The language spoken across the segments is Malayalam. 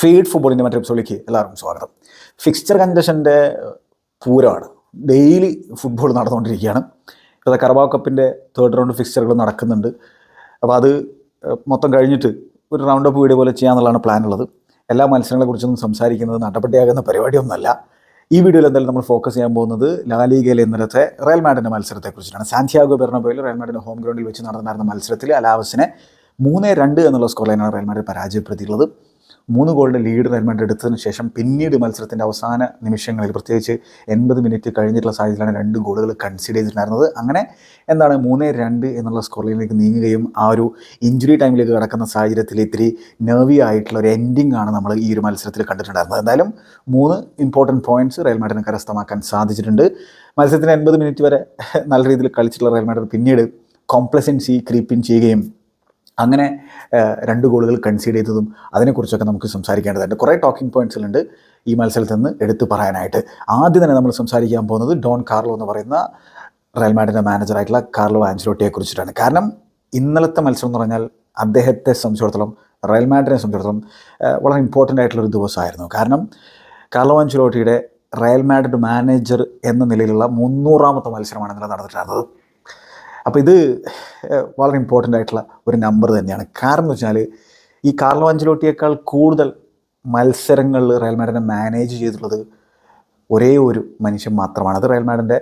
ഫീഡ് ഫുട്ബോളിന്റെ മറ്റൊരു എപ്പിസോഡിലേക്ക് എല്ലാവർക്കും സ്വാഗതം. ഫിക്സ്ചർ കൺജഷന്റെ പൂരമാണ്. ഡെയിലി ഫുട്ബോൾ നടന്നുകൊണ്ടിരിക്കുകയാണ്. ഇപ്പോൾ കറബാവ് കപ്പിന്റെ തേർഡ് റൗണ്ട് ഫിക്സ്ചറുകൾ നടക്കുന്നുണ്ട്. അപ്പോൾ അത് മൊത്തം കഴിഞ്ഞിട്ട് ഒരു റൗണ്ട് അപ്പ് വീഡിയോ പോലെ ചെയ്യാമെന്നുള്ളതാണ് പ്ലാൻ ഉള്ളത്. എല്ലാ മത്സരങ്ങളെക്കുറിച്ചൊന്നും സംസാരിക്കുന്നത് നടപടിയാകുന്ന പരിപാടിയൊന്നുമല്ല. ഈ വീഡിയോയിൽ എന്തായാലും നമ്മൾ ഫോക്കസ് ചെയ്യാൻ പോകുന്നത് ലാലീഗയിലെ ഇന്നലത്തെ റയൽ മാഡിന്റെ മത്സരത്തെക്കുറിച്ചിട്ടാണ് സാന്റിയാഗോ ബെർണബോയിൽ റയൽ മാഡിന്റെ ഹോം ഗ്രൗണ്ടിൽ വെച്ച് നടന്നിരുന്ന മത്സരത്തിൽ അലാവസിനെ മൂന്ന് രണ്ട് എന്നുള്ള സ്കോർ ലൈനാണ് റയൽ മാഡ്രിഡ് പരാജയപ്പെടുത്തിയിട്ടുള്ളത്. മൂന്ന് ഗോളിന്റെ ലീഡ് മാഡ്രിഡ് എടുത്തതിന് ശേഷം പിന്നീട് മത്സരത്തിന്റെ അവസാന നിമിഷങ്ങളിൽ പ്രത്യേകിച്ച് എൺപത് മിനിറ്റ് കഴിഞ്ഞിട്ടുള്ള സാഹചര്യത്തിലാണ് രണ്ട് ഗോളുകൾ കൺസിഡർ ചെയ്തിട്ടുണ്ടായിരുന്നത്. അങ്ങനെ എന്താണ് മൂന്ന് രണ്ട് എന്നുള്ള സ്കോറിലേക്ക് നീങ്ങുകയും ആ ഒരു ഇഞ്ചുറി ടൈമിലേക്ക് കടക്കുന്ന സാഹചര്യത്തിൽ ഇത്തിരി നെർവി ആയിട്ടുള്ള ഒരു എൻഡിങ് ആണ് നമ്മൾ ഈ ഒരു മത്സരത്തിൽ കണ്ടിട്ടുണ്ടായിരുന്നത്. എന്തായാലും മൂന്ന് ഇമ്പോർട്ടന്റ് പോയിന്റ്സ് റയൽ മാഡ്രിഡിന് കരസ്ഥമാക്കാൻ സാധിച്ചിട്ടുണ്ട്. മത്സരത്തിന് എൺപത് മിനിറ്റ് വരെ നല്ല രീതിയിൽ കളിച്ചിട്ടുള്ള റയൽ മാഡ്രിഡ് പിന്നീട് കോംപ്ലസൻസി ക്രീപ്പിൻ ചെയ്യുകയും അങ്ങനെ രണ്ട് ഗോളുകൾ കൺസീഡ് ചെയ്തതും അതിനെക്കുറിച്ചൊക്കെ നമുക്ക് സംസാരിക്കേണ്ടതുണ്ട്. കുറേ ടോക്കിംഗ് പോയിന്റ്സിലുണ്ട് ഈ മത്സരത്തിൽ നിന്ന് എടുത്തു പറയാനായിട്ട്. ആദ്യം തന്നെ നമ്മൾ സംസാരിക്കാൻ പോകുന്നത് ഡോൺ കാർലോ എന്ന് പറയുന്ന റയൽ മാഡിന്റെ മാനേജറായിട്ടുള്ള കാർലോ ആൻസിലോട്ടിയെ കുറിച്ചിട്ടാണ്. കാരണം ഇന്നലത്തെ മത്സരം എന്ന് പറഞ്ഞാൽ അദ്ദേഹത്തെ സംബന്ധിച്ചിടത്തോളം റയൽ മാഡിനെ സംബന്ധിച്ചിടത്തോളം വളരെ ഇമ്പോർട്ടന്റ് ആയിട്ടുള്ളൊരു ദിവസമായിരുന്നു. കാരണം കാർലോ ആൻസിലോട്ടിയുടെ റയൽ മാഡ്രിഡ് മാനേജർ എന്ന നിലയിലുള്ള മുന്നൂറാമത്തെ മത്സരമാണ് ഇന്നലെ നടന്നിട്ടുണ്ടായിരുന്നത്. അപ്പോൾ ഇത് വളരെ ഇമ്പോർട്ടന്റ് ആയിട്ടുള്ള ഒരു നമ്പർ തന്നെയാണ്. കാരണം എന്ന് വെച്ചാൽ ഈ കാർലോ അഞ്ചലോട്ടിയേക്കാൾ കൂടുതൽ മത്സരങ്ങളിൽ റയൽ മാഡിനെ മാനേജ് ചെയ്തിട്ടുള്ളത് ഒരേ ഒരു മനുഷ്യൻ മാത്രമാണ്. അത് റയൽ മാഡിന്റെ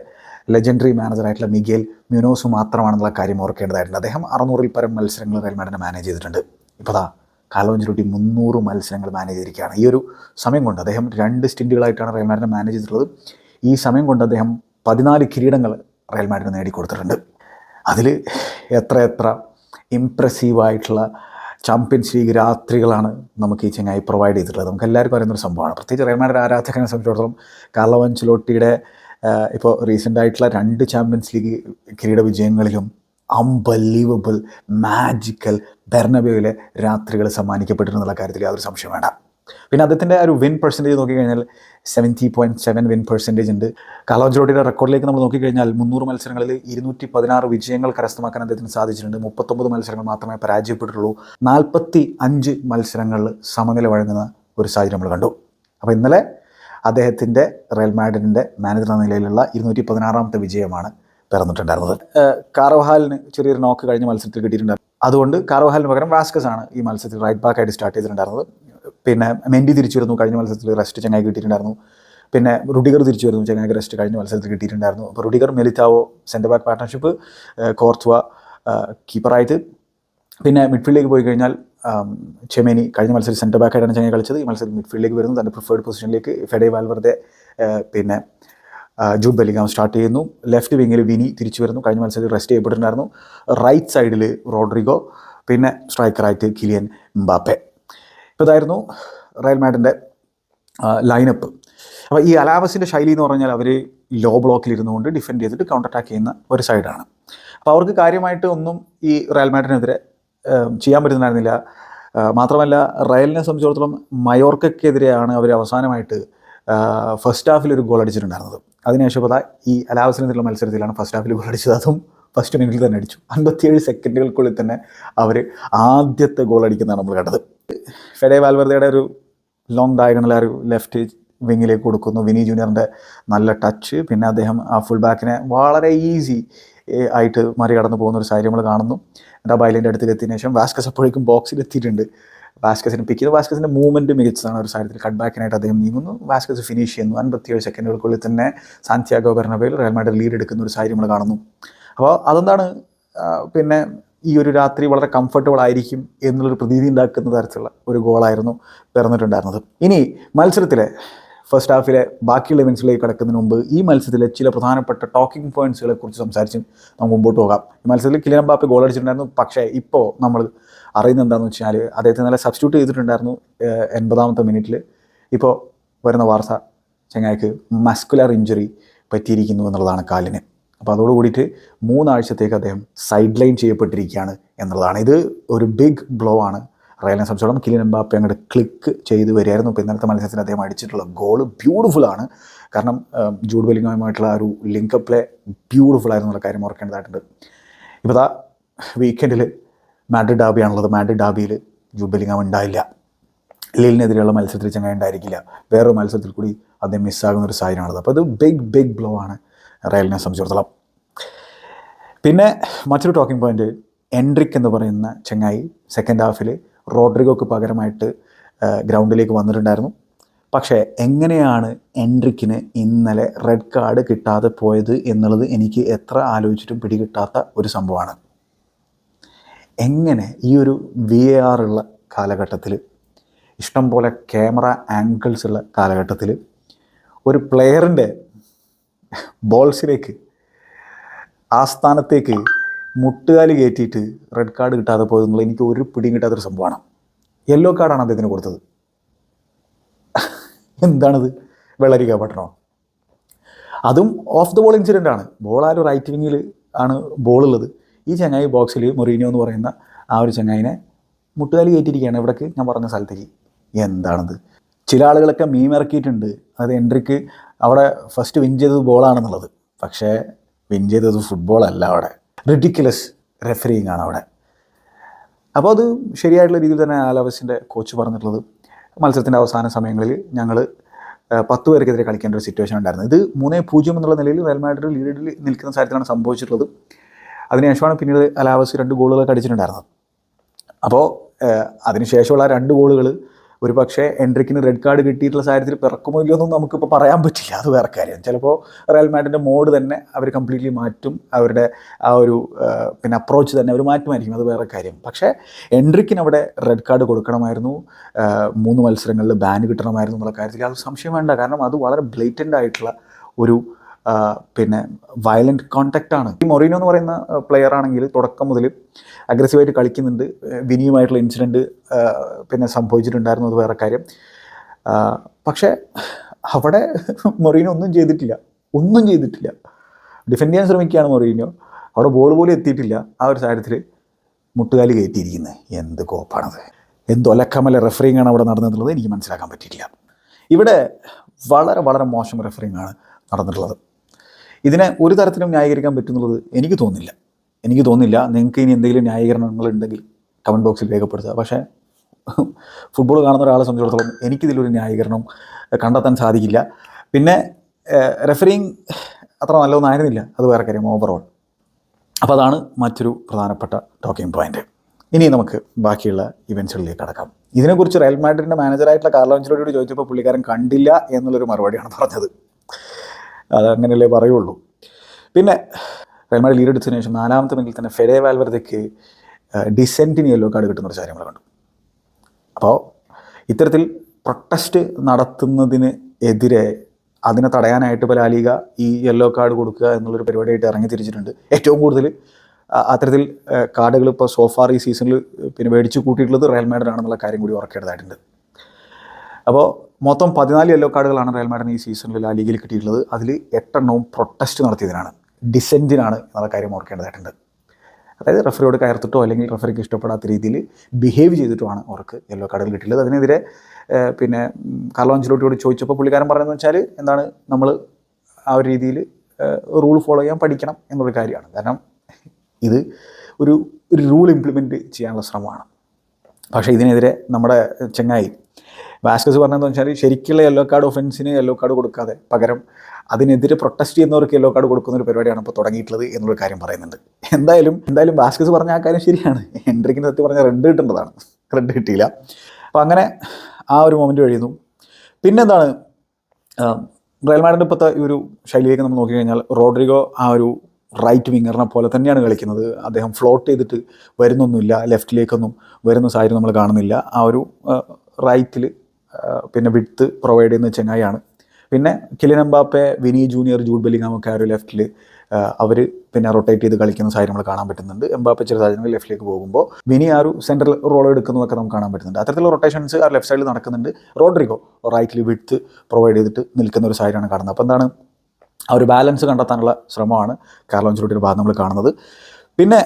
ലെജൻഡറി മാനേജറായിട്ടുള്ള മിഗേൽ മ്യൂനോസ് മാത്രമാണെന്നുള്ള കാര്യം ഓർക്കേണ്ടതായിട്ടുണ്ട്. അദ്ദേഹം അറുന്നൂറിൽ പരം മത്സരങ്ങൾ റയൽ മാഡിനെ മാനേജ് ചെയ്തിട്ടുണ്ട്. ഇപ്പോൾ ദാ കാർലോ അഞ്ചലോട്ടി മുന്നൂറ് മത്സരങ്ങൾ മാനേജ് ചെയ്തിരിക്കുകയാണ്. ഈ ഒരു സമയം കൊണ്ട് അദ്ദേഹം രണ്ട് സ്റ്റിന്റുകളായിട്ടാണ് റയൽ മാഡിനെ മാനേജ് ചെയ്തിട്ടുള്ളത്. ഈ സമയം കൊണ്ട് അദ്ദേഹം പതിനാല് കിരീടങ്ങൾ റയൽ മാഡിന് നേടിക്കൊടുത്തിട്ടുണ്ട്. അതിൽ എത്ര എത്ര ഇംപ്രസീവായിട്ടുള്ള ചാമ്പ്യൻസ് ലീഗ് രാത്രികളാണ് നമുക്ക് ഈ ചെങ്ങായി പ്രൊവൈഡ് ചെയ്തിട്ടുള്ളത്. നമുക്ക് എല്ലാവർക്കും അറിയുന്നൊരു സംഭവമാണ്. പ്രത്യേകിച്ച് റയൽ മാഡ്രിഡ് ആരാധകനെ സംബന്ധിച്ചിടത്തോളം കാർലോ അൻചലോട്ടിയുടെ ഇപ്പോൾ റീസെന്റ് ആയിട്ടുള്ള രണ്ട് ചാമ്പ്യൻസ് ലീഗ് കിരീട വിജയങ്ങളിലും അൺബലീവബിൾ മാജിക്കൽ ബെർണബിയിലെ രാത്രികൾ സമ്മാനിക്കപ്പെട്ടിരുന്നുള്ള കാര്യത്തിൽ യാതൊരു സംശയം വേണ്ട. പിന്നെ അദ്ദേഹത്തിന്റെ ഒരു വിൻ പെർസെന്റേജ് നോക്കിക്കഴിഞ്ഞാൽ seventy point seven win percentage ഉണ്ട്. കാലോഞ്ചലോട്ടിയുടെ റെക്കോർഡിലേക്ക് നമ്മൾ നോക്കിക്കഴിഞ്ഞാൽ മുന്നൂറ് മത്സരങ്ങളിൽ ഇരുന്നൂറ്റി പതിനാറ് വിജയങ്ങൾ കരസ്ഥമാക്കാൻ അദ്ദേഹത്തിന് സാധിച്ചിട്ടുണ്ട്. മുപ്പത്തൊമ്പത് മത്സരങ്ങൾ മാത്രമേ പരാജയപ്പെട്ടിട്ടുള്ളൂ. നാൽപ്പത്തി അഞ്ച് മത്സരങ്ങളിൽ സമനില വഴങ്ങുന്ന ഒരു സാഹചര്യം നമ്മൾ കണ്ടു. അപ്പോൾ ഇന്നലെ അദ്ദേഹത്തിന്റെ റയൽ മാഡ്രിഡിന്റെ മാനേജർ എന്ന നിലയിലുള്ള ഇരുന്നൂറ്റി പതിനാറാമത്തെ വിജയമാണ് പിറന്നിട്ടുണ്ടായിരുന്നത്. കാർവഹാലിന് ചെറിയൊരു നോക്ക് കഴിഞ്ഞ മത്സരത്തിൽ കിട്ടിയിട്ടുണ്ടായിരുന്നു. അതുകൊണ്ട് കാർവഹാലിന് പകരം വാസ്കസ് ആണ് ഈ മത്സരത്തിൽ റൈറ്റ് ബാക്കായിട്ട് സ്റ്റാർട്ട് ചെയ്തിട്ടുണ്ടായിരുന്നത്. പിന്നെ മെൻഡി തിരിച്ചു വരുന്നു കഴിഞ്ഞ മത്സരത്തിൽ റെസ്റ്റ് ചങ്ങായി കിട്ടിയിട്ടുണ്ടായിരുന്നു. പിന്നെ റുഡിഗർ തിരിച്ചു വരുന്നു ചങ്ങായിക്ക് റെസ്റ്റ് കഴിഞ്ഞ മത്സരത്തിൽ കിട്ടിയിട്ടുണ്ടായിരുന്നു. അപ്പോൾ Rudiger Militao centre back partnership Courtois കീപ്പറായിട്ട് പിന്നെ മിഡ്ഫീൽഡിലേക്ക് പോയി കഴിഞ്ഞാൽ ചെമേനി കഴിഞ്ഞ മത്സരം സെന്റർ ബാക്കായിട്ടാണ് ചങ്ങായി കളിച്ചത്. ഈ മത്സരം മിഡ്ഫീൽഡിലേക്ക് വരുന്നു. തന്റെ പ്രിഫേർഡ് പൊസിഷനിലേക്ക് ഫെഡേ വാൽവറുടെ പിന്നെ ജൂബ് ജൂഡ് ബെല്ലിംഗാം സ്റ്റാർട്ട് ചെയ്യുന്നു. ലെഫ്റ്റ് വിങ്ങിൽ വിനി തിരിച്ചു വരുന്നു കഴിഞ്ഞ മത്സരത്തിൽ റെസ്റ്റ് ചെയ്യപ്പെട്ടിട്ടുണ്ടായിരുന്നു. റൈറ്റ് സൈഡിൽ റോഡ്രിഗോ പിന്നെ സ്ട്രൈക്കറായിട്ട് കിലിയൻ എംബാപ്പെ. ഇപ്പോൾ ഇതായിരുന്നു റയൽ മാഡിന്റെ ലൈനപ്പ് അപ്പോൾ ഈ അലാവസിന്റെ ശൈലി എന്ന് പറഞ്ഞാൽ അവർ ലോ ബ്ലോക്കിൽ ഇരുന്നുകൊണ്ട് ഡിഫെൻഡ് ചെയ്തിട്ട് കൗണ്ടർ അറ്റാക്ക് ചെയ്യുന്ന ഒരു സൈഡാണ് അപ്പോൾ അവർക്ക് കാര്യമായിട്ട് ഒന്നും ഈ റയൽ മാഡിനെതിരെ ചെയ്യാൻ പറ്റുന്നുണ്ടായിരുന്നില്ല മാത്രമല്ല റയലിനെ സംബന്ധിച്ചിടത്തോളം മയോർക്കെതിരെയാണ് അവർ അവസാനമായിട്ട് ഫസ്റ്റ് ഹാഫിൽ ഒരു ഗോൾ അടിച്ചിട്ടുണ്ടായിരുന്നത്. അതിനുശേഷം ഈ അലാവസിനെതിരെയുള്ള മത്സരത്തിലാണ് ഫസ്റ്റ് ഹാഫിൽ ഗോൾ അടിച്ചത്. അതും ഫസ്റ്റ് മിനിറ്റിൽ തന്നെ അടിച്ചു. അൻപത്തിയേഴ് സെക്കൻഡുകൾക്കുള്ളിൽ തന്നെ അവർ ആദ്യത്തെ ഗോൾ അടിക്കുന്നതാണ് നമ്മൾ കണ്ടത്. ഫെഡേ വാൽവർദയുടെ ഒരു ലോങ് ഡയഗണൽ ഒരു ലെഫ്റ്റ് വിങ്ങിലേക്ക് കൊടുക്കുന്നു. വിനി ജൂനിയറിന്റെ നല്ല ടച്ച് പിന്നെ അദ്ദേഹം ആ ഫുൾ ബാക്കിനെ വളരെ ഈസി ആയിട്ട് മറികടന്ന് പോകുന്ന ഒരു സാഹചര്യം നമ്മൾ കാണുന്നു. എന്നിട്ട് അടുത്തേക്ക് എത്തിയതിനു ശേഷം വാസ്കസ് അപ്പോഴേക്കും ബോക്സിൽ എത്തിയിട്ടുണ്ട്. വാസ്കസിനെ പിക്ക് ചെയ്ത്. വാസ്കസിന്റെ മൂവ്മെന്റ് മികച്ചതാണ് ഒരു സാഹചര്യത്തിൽ. കട്ട് ബാക്കിനായിട്ട് അദ്ദേഹം നീങ്ങുന്നു. വാസ്കസ് ഫിനിഷ് ചെയ്യുന്നു. അൻപത്തിയേഴ് സെക്കൻഡുകൾക്കുള്ളിൽ തന്നെ സാന്ത്യാഗോ ബെർണബയിൽ റയൽ മാഡ്രിഡ് ലീഡ് എടുക്കുന്ന ഒരു സാഹചര്യം നമ്മൾ കാണുന്നു. അപ്പോൾ അതെന്താണ്? പിന്നെ ഈ ഒരു രാത്രി വളരെ കംഫർട്ടബിൾ ആയിരിക്കും എന്നുള്ളൊരു പ്രതീതി ഉണ്ടാക്കുന്ന തരത്തിലുള്ള ഒരു ഗോളായിരുന്നു പിറന്നിട്ടുണ്ടായിരുന്നത്. ഇനി മത്സരത്തിലെ ഫസ്റ്റ് ഹാഫിലെ ബാക്കിയുള്ള ഇവൻസിലേക്ക് കടക്കുന്നതിന് മുമ്പ് ഈ മത്സരത്തിലെ ചില പ്രധാനപ്പെട്ട ടോക്കിംഗ് പോയിന്റ്സുകളെ കുറിച്ച് സംസാരിച്ച് നമുക്ക് മുമ്പോട്ട് പോകാം. ഈ മത്സരത്തിൽ കിലിയൻ ബാപ്പി ഗോൾ അടിച്ചിട്ടുണ്ടായിരുന്നു. പക്ഷേ ഇപ്പോൾ നമ്മൾ അറിയുന്നത് എന്താണെന്ന് വെച്ചാൽ അദ്ദേഹത്തെ നല്ല സബ്സ്റ്റിറ്റ്യൂട്ട് ചെയ്തിട്ടുണ്ടായിരുന്നു എൺപതാമത്തെ മിനിറ്റിൽ ഇപ്പോൾ വരുന്ന വാർത്ത ചങ്ങായിക്ക് മസ്കുലർ ഇഞ്ചുറി പറ്റിയിരിക്കുന്നു എന്നുള്ളതാണ് കാലിന്. അപ്പോൾ അതോട് കൂടിയിട്ട് മൂന്നാഴ്ചത്തേക്ക് അദ്ദേഹം സൈഡ് ലൈൻ ചെയ്യപ്പെട്ടിരിക്കുകയാണ് എന്നുള്ളതാണ്. ഇത് ഒരു ബിഗ് ബ്ലോ ആണ്. റയലിനെ സംബന്ധിച്ചോളം കിലിൻ എംബാപ്പെ അങ്ങോട്ട് ക്ലിക്ക് ചെയ്ത് വരികയായിരുന്നു. ഇപ്പോൾ ഇന്നലത്തെ മത്സരത്തിൽ അദ്ദേഹം അടിച്ചിട്ടുള്ള ഗോൾ ബ്യൂട്ടിഫുൾ ആണ്. കാരണം ജൂഡ് ബെലിംഗുമായിട്ടുള്ള ഒരു ലിങ്ക് പ്ലേ ബ്യൂട്ടിഫുൾ ആയിരുന്നു എന്നുള്ള കാര്യം ഓർക്കേണ്ടതായിട്ടുണ്ട്. ഇപ്പോൾ ദാ വീക്കെൻഡിൽ മാഡ്രിഡ് ഡാബിയാണുള്ളത് മാഡ്രിഡ് ഡാബിയിൽ ജൂഡ് ബെലിംഗാം ഉണ്ടായില്ല. ലീലിനെതിരെയുള്ള മത്സരത്തിൽ ചങ്ങായി ഉണ്ടായിരിക്കില്ല. വേറൊരു മത്സരത്തിൽ കൂടി അദ്ദേഹം മിസ്സാകുന്ന ഒരു സാഹചര്യമാണത് അപ്പോൾ അത് ബിഗ് ബിഗ് ബ്ലോ ആണ്. റയലിനെ സംബന്ധിച്ചിടത്തോളം. പിന്നെ മറ്റൊരു ടോക്കിംഗ് പോയിന്റ് എൻട്രിക് എന്ന് പറയുന്ന ചെങ്ങായി സെക്കൻഡ് ഹാഫിൽ റോഡ്രിഗോക്ക് പകരമായിട്ട് ഗ്രൗണ്ടിലേക്ക് വന്നിട്ടുണ്ടായിരുന്നു. പക്ഷേ എങ്ങനെയാണ് എൻട്രിക്കിന് ഇന്നലെ റെഡ് കാർഡ് കിട്ടാതെ പോയത് എന്നുള്ളത് എനിക്ക് എത്ര ആലോചിച്ചിട്ടും പിടികിട്ടാത്ത ഒരു സംഭവമാണ്. എങ്ങനെ ഈ ഒരു വി എ ആർ ഉള്ള കാലഘട്ടത്തിൽ ഇഷ്ടം പോലെ ക്യാമറ ആംഗിൾസ് ഉള്ള കാലഘട്ടത്തിൽ ഒരു പ്ലെയറിന്റെ ബോൾസിലേക്ക്. ആ സ്ഥാനത്തേക്ക് മുട്ടുകാലി കയറ്റിയിട്ട് റെഡ് കാർഡ് കിട്ടാതെ പോയത് നിങ്ങൾ എനിക്ക് ഒരു പിടിയും കിട്ടാത്തൊരു സംഭവമാണ്. യെല്ലോ കാർഡാണ് അദ്ദേഹത്തിന് കൊടുത്തത്. എന്താണിത്? വെള്ളരിക്ക പട്ടണോ അതും ഓഫ് ദ ബോൾ ഇൻസിഡന്റ് ആണ്. ബോൾ ആ ഒരു റൈറ്റ് വിങ്ങിൽ ആണ് ബോൾ ഉള്ളത്. ഈ ചങ്ങായി ബോക്സിൽ മൊറീനിയോ എന്ന് പറയുന്ന ആ ഒരു ചങ്ങായിനെ മുട്ടുകാലി കയറ്റിയിരിക്കുകയാണ്. ഇവിടേക്ക് ഞാൻ പറഞ്ഞ സ്ഥലത്തേക്ക്. എന്താണിത്? ചില ആളുകളൊക്കെ മീം ഇറക്കിയിട്ടുണ്ട്. അത് എൻട്രിക്ക് അവിടെ ഫസ്റ്റ് വിൻ ചെയ്തത് ബോളാണെന്നുള്ളത് പക്ഷേ വിൻ ചെയ്തത് ഫുട്ബോളല്ല അവിടെ. റിഡിക്കുലസ് റെഫറിങ് ആണ് അവിടെ. അപ്പോൾ അത് ശരിയായിട്ടുള്ള രീതിയിൽ തന്നെ ആലവസിന്റെ കോച്ച് പറഞ്ഞിട്ടുള്ളത്. മത്സരത്തിന്റെ അവസാന സമയങ്ങളിൽ ഞങ്ങൾ പത്ത് പേർക്കെതിരെ കളിക്കേണ്ട ഒരു സിറ്റുവേഷൻ ഉണ്ടായിരുന്നു. ഇത് മൂന്നേ പൂജ്യം എന്നുള്ള നിലയിൽ റയൽ മാഡ്രിഡ് ലീഡിൽ നിൽക്കുന്ന സാഹചര്യത്തിലാണ് സംഭവിച്ചിട്ടുള്ളത്. അതിനുശേഷമാണ് പിന്നീട് അലാവസ് രണ്ട് ഗോളുകളൊക്കെ അടിച്ചിട്ടുണ്ടായിരുന്നത്. അപ്പോൾ അതിനുശേഷമുള്ള രണ്ട് ഗോളുകൾ ഒരു പക്ഷേ എൻട്രിക്കിന് റെഡ് കാർഡ് കിട്ടിയിട്ടുള്ള സാഹചര്യത്തിൽ പിറക്കുമോ ഇല്ലയോ എന്നും നമുക്കിപ്പോൾ പറയാൻ പറ്റില്ല. അത് വേറെ കാര്യം. ചിലപ്പോൾ റയൽ മാഡിന്റെ മോഡ് തന്നെ അവർ കംപ്ലീറ്റ്ലി മാറ്റും. അവരുടെ ആ ഒരു പിന്നെ അപ്രോച്ച് തന്നെ അവർ മാറ്റുമായിരിക്കും. അത് വേറെ കാര്യം. പക്ഷേ എൻട്രിക്കിന് അവിടെ റെഡ് കാർഡ് കൊടുക്കണമായിരുന്നു. മൂന്ന് മത്സരങ്ങളിൽ ബാൻ കിട്ടണമായിരുന്നു എന്നുള്ള കാര്യത്തിൽ അത് സംശയം വേണ്ട. കാരണം അത് വളരെ ബ്ലേറ്റന്റ് ആയിട്ടുള്ള ഒരു പിന്നെ വയലന്റ് കോണ്ടാക്റ്റ് ആണ്. ഈ മൊറീനോ എന്ന് പറയുന്ന പ്ലെയർ ആണെങ്കിൽ തുടക്കം മുതൽ അഗ്രസീവായിട്ട് കളിക്കുന്നുണ്ട്. വിനിയുമായിട്ടുള്ള ഇൻസിഡന്റ് പിന്നെ സംഭവിച്ചിട്ടുണ്ടായിരുന്നു അത് വേറെ കാര്യം. പക്ഷേ അവിടെ മൊറീനോ ഒന്നും ചെയ്തിട്ടില്ല. ഒന്നും ചെയ്തിട്ടില്ല. ഡിഫെൻഡ് ചെയ്യാൻ ശ്രമിക്കുകയാണ് മൊറീനോ. അവിടെ ബോൾ പോലും എത്തിയിട്ടില്ല. ആ ഒരു സാഹചര്യത്തിൽ മുട്ടുകാലി കയറ്റിയിരിക്കുന്നത് എന്ത് കോപ്പാണത്. എന്ത് ഒലക്കമല റെഫറിങ് ആണ് അവിടെ നടന്നിട്ടുള്ളത്? എനിക്ക് മനസ്സിലാക്കാൻ പറ്റിയിട്ടില്ല. ഇവിടെ വളരെ വളരെ മോശം റെഫറിങ് ആണ് നടന്നിട്ടുള്ളത്. ഇതിനെ ഒരു തരത്തിലും ന്യായീകരിക്കാൻ പറ്റുന്നുള്ളത് എനിക്ക് തോന്നുന്നില്ല. എനിക്ക് തോന്നുന്നില്ല നിങ്ങൾക്ക് ഇനി എന്തെങ്കിലും ന്യായീകരണങ്ങൾ ഉണ്ടെങ്കിൽ കമന്റ് ബോക്സിൽ രേഖപ്പെടുത്തുക. പക്ഷേ ഫുട്ബോൾ കാണുന്ന ഒരാളെ സംബന്ധിച്ചിടത്തോളം എനിക്കിതിലൊരു ന്യായീകരണം കണ്ടെത്താൻ സാധിക്കില്ല. പിന്നെ റെഫറിങ് അത്ര നല്ലതൊന്നായിരുന്നില്ല അത് വേറെ കാര്യം ഓവറോൾ അപ്പോൾ അതാണ് മറ്റൊരു പ്രധാനപ്പെട്ട ടോക്കിംഗ് പോയിന്റ് ഇനി നമുക്ക് ബാക്കിയുള്ള ഇവൻസുകളിലേക്ക് കടക്കാം. ഇതിനെക്കുറിച്ച് റയൽ മാഡ്രിഡിന്റെ മാനേജറായിട്ടുള്ള കാർലോഞ്ചിലോട് ചോദിച്ചപ്പോൾ പുള്ളിക്കാരൻ കണ്ടില്ല എന്നുള്ളൊരു മറുപടിയാണ് പറഞ്ഞത്. അത് അങ്ങനെയല്ലേ പറയുള്ളൂ. പിന്നെ റയൽ മാഡ്രിഡ് ലീഡ് എടുത്തതിന് ശേഷം നാലാമത്തെ മിനിറ്റിൽ തന്നെ ഫെഡേ വാൽവർദ്ധയ്ക്ക് ഡിസെന്റിന് യെല്ലോ കാർഡ് കിട്ടുന്ന ഒരു കാര്യങ്ങൾ കണ്ടു. അപ്പോൾ ഇത്തരത്തിൽ പ്രൊട്ടസ്റ്റ് നടത്തുന്നതിന് എതിരെ അതിനെ തടയാനായിട്ട് ഇപ്പോൾ ലാലിക ഈ യെല്ലോ കാർഡ് കൊടുക്കുക എന്നുള്ളൊരു പരിപാടിയായിട്ട് ഇറങ്ങി തിരിച്ചിട്ടുണ്ട്. ഏറ്റവും കൂടുതൽ അത്തരത്തിൽ കാർഡുകൾ ഇപ്പോൾ സോഫാർ ഈ സീസണിൽ പിന്നെ മേടിച്ച് കൂട്ടിയിട്ടുള്ളത് റയൽ മാഡ്രിഡ് ആണെന്നുള്ള കാര്യം കൂടി ഉറക്കേണ്ടതായിട്ടുണ്ട്. അപ്പോൾ മൊത്തം പതിനാല് യെല്ലോ കാർഡുകളാണ് റയൽ മാഡ്രിഡ് ഈ സീസണിൽ ആ ലീഗിൽ കിട്ടിയിട്ടുള്ളത്. അതിൽ എട്ടെണ്ണവും പ്രൊട്ടസ്റ്റ് നടത്തിയതിനാണ്. ഡിസെന്റിനാണ് എന്നുള്ള കാര്യം ഓർക്കേണ്ടതായിട്ടുണ്ട്. അതായത് റെഫറിയോട് കയർത്തിട്ടോ അല്ലെങ്കിൽ റെഫറിക്ക് ഇഷ്ടപ്പെടാത്ത രീതിയിൽ ബിഹേവ് ചെയ്തിട്ടുമാണ് അവർക്ക് യെല്ലോ കാർഡുകൾ കിട്ടിയിട്ടുള്ളത്. അതിനെതിരെ പിന്നെ കാലോഞ്ചിലോട്ടിയോട് ചോദിച്ചപ്പോൾ പുള്ളിക്കാരൻ പറയുന്നത് വെച്ചാൽ എന്താണ് നമ്മൾ ആ ഒരു രീതിയിൽ റൂൾ ഫോളോ ചെയ്യാൻ പഠിക്കണം എന്നൊരു കാര്യമാണ്. കാരണം ഇത് ഒരു ഒരു റൂൾ ഇംപ്ലിമെന്റ് ചെയ്യാനുള്ള ശ്രമമാണ്. പക്ഷേ ഇതിനെതിരെ നമ്മുടെ ചെങ്ങായി വാസ്കസ് പറഞ്ഞതെന്ന് വെച്ചാൽ ശരിക്കുള്ള യെല്ലോ കാർഡ് ഒഫൻസിന് യെല്ലോ കാർഡ് കൊടുക്കാതെ പകരം അതിനെതിരെ പ്രൊട്ടസ്റ്റ് ചെയ്യുന്നവർക്ക് യെല്ലോ കാർഡ് കൊടുക്കുന്ന ഒരു പരിപാടിയാണ് ഇപ്പോൾ തുടങ്ങിയിട്ടുള്ളത് എന്നുള്ള കാര്യം പറയുന്നുണ്ട്. എന്തായാലും എന്തായാലും വാസ്കസ് പറഞ്ഞ ആ കാര്യം ശരിയാണ്. എൻട്രിക്കിന് സത്യം പറഞ്ഞാൽ റെഡ് കിട്ടേണ്ടതാണ്. റെഡ് കിട്ടിയില്ല. അപ്പോൾ അങ്ങനെ ആ ഒരു മൊമെന്റ് കഴിയുന്നു പിന്നെന്താണ് റയൽ മാഡിന്റെ ഇപ്പോഴത്തെ ഈ ഒരു ശൈലിയിലേക്ക് നമ്മൾ നോക്കിക്കഴിഞ്ഞാൽ റോഡ്രിഗോ ആ ഒരു റൈറ്റ് വിങ്ങറിനെ പോലെ തന്നെയാണ് കളിക്കുന്നത്. അദ്ദേഹം ഫ്ലോട്ട് ചെയ്തിട്ട് വരുന്നൊന്നുമില്ല. ലെഫ്റ്റിലേക്കൊന്നും വരുന്ന സാഹചര്യം നമ്മൾ കാണുന്നില്ല. ആ ഒരു റൈറ്റിൽ പിന്നെ വിഡ്ത്ത് പ്രൊവൈഡ് ചെയ്യുന്ന ചെങ്ങായിയാണ്. പിന്നെ Kylian Mbappe Vini Junior Jude Bellingham ഒക്കെ ആ ലെഫ്റ്റിൽ അവർ പിന്നെ റൊട്ടേറ്റ് ചെയ്ത് കളിക്കുന്ന സാഹചര്യം നമ്മൾ കാണാൻ പറ്റുന്നുണ്ട്. എംബാപ്പെ ചില സാഹചര്യങ്ങൾ ലെഫ്റ്റിലേക്ക് പോകുമ്പോൾ വിനി ആ ഒരു സെൻട്രൽ റോൾ എടുക്കുന്നതൊക്കെ നമുക്ക് കാണാൻ പറ്റുന്നുണ്ട്. അത്തരത്തിലുള്ള റൊട്ടേഷൻസ് ആ ലെഫ്റ്റ് സൈഡിൽ നടക്കുന്നുണ്ട്. റോഡ്രിഗോ റൈറ്റിൽ വിഡ്ത്ത് പ്രൊവൈഡ് ചെയ്തിട്ട് നിൽക്കുന്ന ഒരു സാഹചര്യമാണ് കാണുന്നത്. അപ്പോൾ എന്താണ്? ആ ഒരു ബാലൻസ് കണ്ടെത്താനുള്ള ശ്രമമാണ് കാർലോഞ്ചിലോട്ടിയുടെ ഭാഗം നമ്മൾ കാണുന്നത്. പിന്നെ